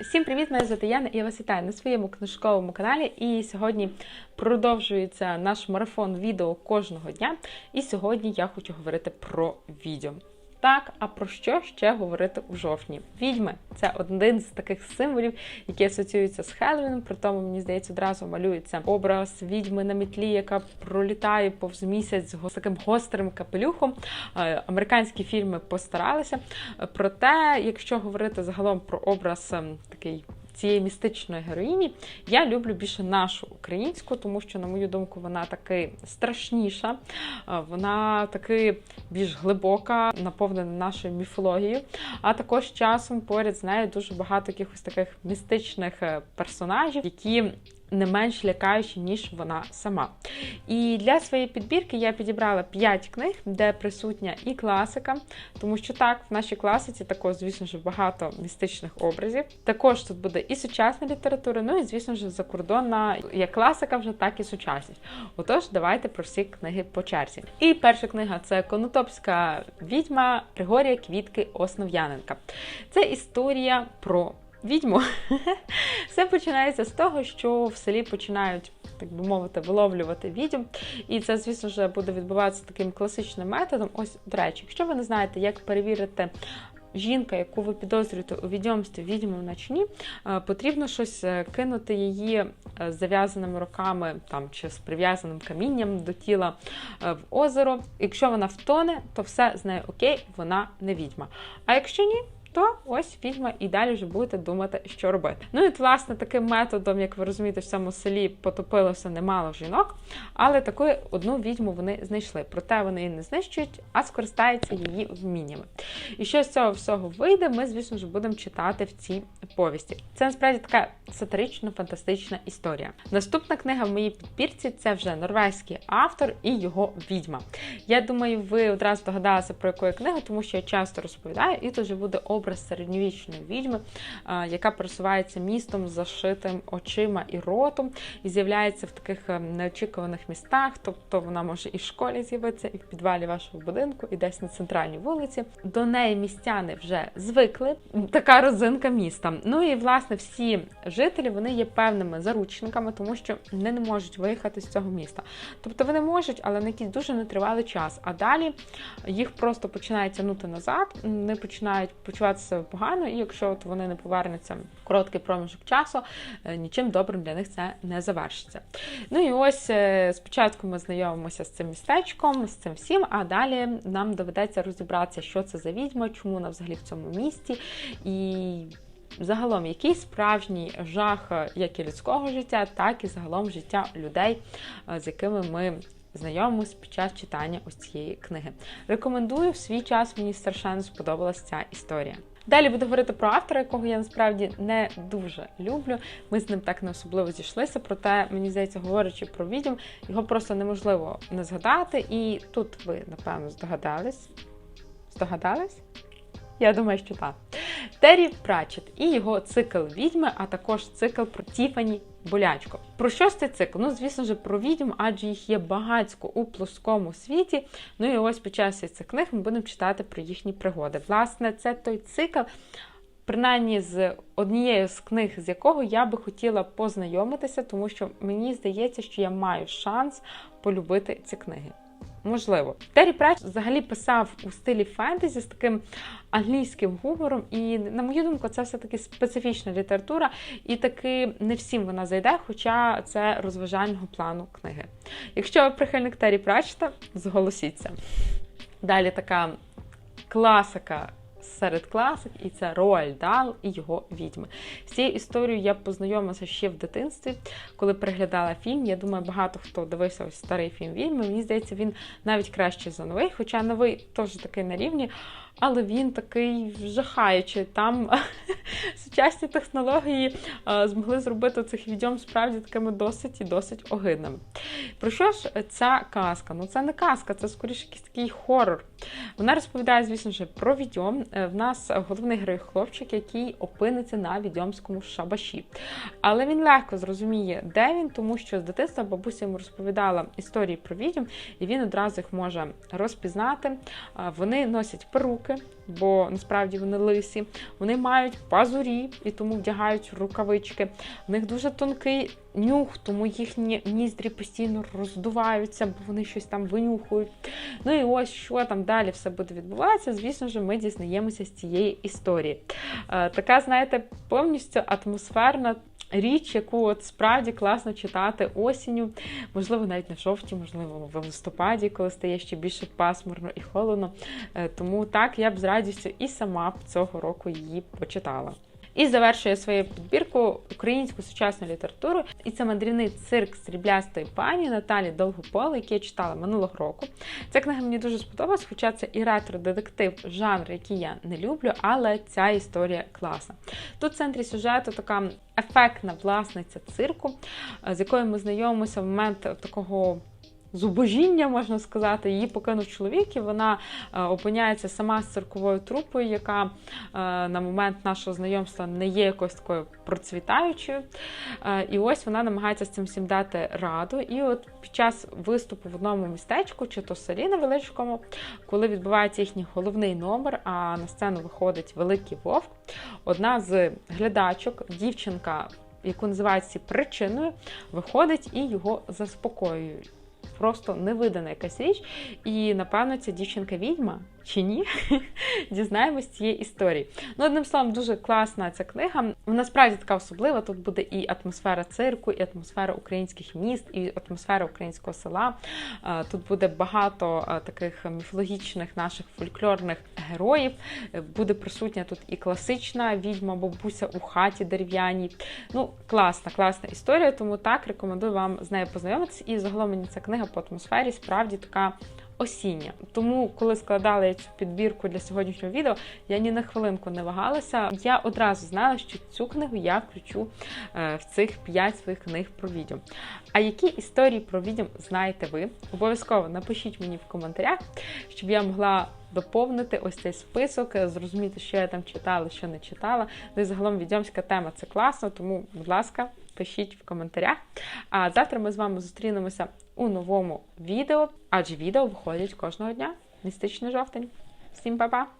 Всім привіт! Мене звати Яна і я вас вітаю на своєму книжковому каналі. І сьогодні продовжується наш марафон відео кожного дня. І сьогодні я хочу говорити про відьом. Так, а про що ще говорити у жовтні? Відьми це один з таких символів, які асоціюються з Хеллоуіном, При тому, мені здається, одразу малюється образ відьми на мітлі, яка пролітає повз місяць з таким гострим капелюхом. Е, Американські фільми постаралися. Проте, якщо говорити загалом про образ ем, такий цієї містичної героїні, я люблю більше нашу українську, тому що, на мою думку, вона таки страшніша, вона таки більш глибока, наповнена нашою міфологією. А також часом поряд з нею дуже багато якихось таких містичних е, персонажів, які не менш лякаючі, ніж вона сама. І для своєї підбірки я підібрала 5 книг, де присутня і класика, тому що так, в нашій класиці також, звісно ж, багато містичних образів. Також тут буде і сучасна література, ну і, звісно ж, закордонна як класика вже, так і сучасність. Отож, давайте про всі книги по черзі. І перша книга це Конотопська відьма Григорія Квітки Основ'яненка. Це історія про відьму. Все починається з того, що в селі починають, так би мовити, виловлювати відьм. І це, звісно ж, буде відбуватися таким класичним методом. Ось, до речі, якщо ви не знаєте, як перевірити. Жінка, яку ви підозрюєте у відьомстві відьми вночні, потрібно щось е, кинути її е, з зав'язаними руками там, чи з прив'язаним камінням до тіла е, в озеро. Якщо вона втоне, то все з нею окей, вона не відьма. А якщо ні, то ось відьма і далі вже будете думати, що робити. Ну і власне таким методом, як ви розумієте, в цьому селі потопилося немало жінок, але таку одну відьму вони знайшли. Проте вони її не знищують, а скористаються її вміннями. І що з цього всього вийде, ми, звісно ж, будемо читати в цій повісті. Це насправді така сатирично-фантастична історія. Наступна книга в моїй підбірці це вже норвезький автор і його відьма. Я думаю, ви одразу догадалися про яку я книгу, тому що я часто розповідаю, і тут же буде образ середньовічної відьми, яка пересувається містом з зашитим очима і ротом, і з'являється в таких ем, неочікуваних містах. Тобто вона може і в школі з'явитися, і в підвалі вашого будинку, і десь на центральній вулиці. До неї містяни вже звикли. Така розинка міста. Ну і власне всі жителі вони є певними заручниками, тому що вони не можуть виїхати з цього міста. Тобто вони можуть, але на якийсь дуже нетривалий час. А далі їх просто починають тягнути назад, вони починають почувати себе погано, і якщо от вони не повернуться в короткий проміжок часу, е, нічим добрим для них це не завершиться. Ну і ось е, спочатку ми знайомимося з цим містечком, з цим всім, а далі нам доведеться розібратися, що це за відьма, чому вона взагалі в цьому місті. і Загалом, який справжній жах як і людського життя, так і загалом життя людей, е, з якими ми знайомимось під час читання ось цієї книги. Рекомендую в свій час, мені страшенно сподобалася ця історія. Далі буду говорити про автора, якого я насправді не дуже люблю. Ми з ним так не особливо зійшлися, проте мені здається, говорячи про відьом, його просто неможливо не згадати. І тут ви, напевно, здогадались. Здогадались? Я думаю, що так. Террі Пратчет і його цикл відьми, а також цикл про Тіфані Болячко. Про що ж цей цикл? Ну, звісно ж, про відьм, адже їх є багатько у плоскому світі. Ну і ось під час цих книг ми будемо читати про їхні пригоди. Власне, це той цикл. Принаймні з однією з книг, з якого я би хотіла познайомитися, тому що мені здається, що я маю шанс полюбити ці книги. Можливо, Террі Пратч взагалі писав у стилі фентезі з таким англійським гумором, і, на мою думку, це все-таки специфічна література, і таки не всім вона зайде, хоча це розважального плану книги. Якщо ви прихильник Террі Пратчета, зголосіться. Далі така класика серед класик, і це Роаль Дал і його відьми. З цією історією я познайомилася ще в дитинстві, коли переглядала фільм. Я думаю, багато хто дивився ось старий фільм відьми. Мені здається, він навіть краще за новий, хоча новий теж такий на рівні але він такий жахаючий. Там сучасні технології змогли зробити цих відьом справді такими досить і досить огидними. Про що ж ця казка? Ну, це не казка, це скоріше якийсь такий хорор. Вона розповідає, звісно ж, про відьом. Е, в нас головний герой хлопчик, який опиниться на відьомському шабаші. Але він легко зрозуміє, де він, тому що з дитинства бабуся йому розповідала історії про відьом, і він одразу їх може розпізнати. Вони носять перуки, бо насправді вони лисі. Вони мають пазурі і тому вдягають рукавички. У них дуже тонкий нюх, тому їхні ніздрі постійно роздуваються, бо вони щось там винюхують. Ну і ось що там далі все буде відбуватися. Звісно ж, ми дізнаємося з цієї історії. Е, така, знаєте, повністю атмосферна. Річ, яку от справді класно читати осінню, можливо, навіть не в жовті, можливо, в листопаді, коли стає ще більше пасмурно і холодно. Е, Тому так я б з радістю і сама б цього року її почитала. І завершує свою підбірку українську сучасну літературу. І це мандрівний цирк сріблястої пані Наталі Довгополи, який я читала минулого року. Ця книга мені дуже сподобалась, хоча це і ретро-детектив, жанр, який я не люблю, але ця історія класна. Тут в центрі сюжету така ефектна власниця цирку, з якою ми знайомимося в момент такого зубожіння, можна сказати, її покинув чоловік, і вона е, опиняється сама з цирковою трупою, яка е, на момент нашого знайомства не є якось такою процвітаючою. Е, і ось вона намагається з цим всім дати раду. І от під час виступу в одному містечку, чи то селі невеличкому, коли відбувається їхній головний номер, а на сцену виходить великий вовк, одна з глядачок, дівчинка. Яку називають причиною, виходить і його заспокоює просто невидана якась річ. І, напевно, ця дівчинка відьма чи ні? Дізнаємось цієї історії. Ну, одним словом, дуже класна ця книга. Вона справді така особлива. Тут буде і атмосфера цирку, і атмосфера українських міст, і атмосфера українського села. Тут буде багато таких міфологічних наших фольклорних героїв. Буде присутня тут і класична відьма, бабуся у хаті дерев'яній. Ну, класна, класна історія. Тому так рекомендую вам з нею познайомитися. І загалом мені ця книга по атмосфері справді така осіння. Тому, коли складала я цю підбірку для сьогоднішнього відео, я ні на хвилинку не вагалася. Я одразу знала, що цю книгу я включу е, в цих 5 своїх книг про відьом. А які історії про відьом знаєте ви? Обов'язково напишіть мені в коментарях, щоб я могла. Доповнити ось цей список, зрозуміти, що я там читала, що не читала. Ну і загалом відьомська тема це класно, тому, будь ласка, пишіть в коментарях. А завтра ми з вами зустрінемося у новому відео, адже відео виходять кожного дня. Містичний жовтень. Всім па-па!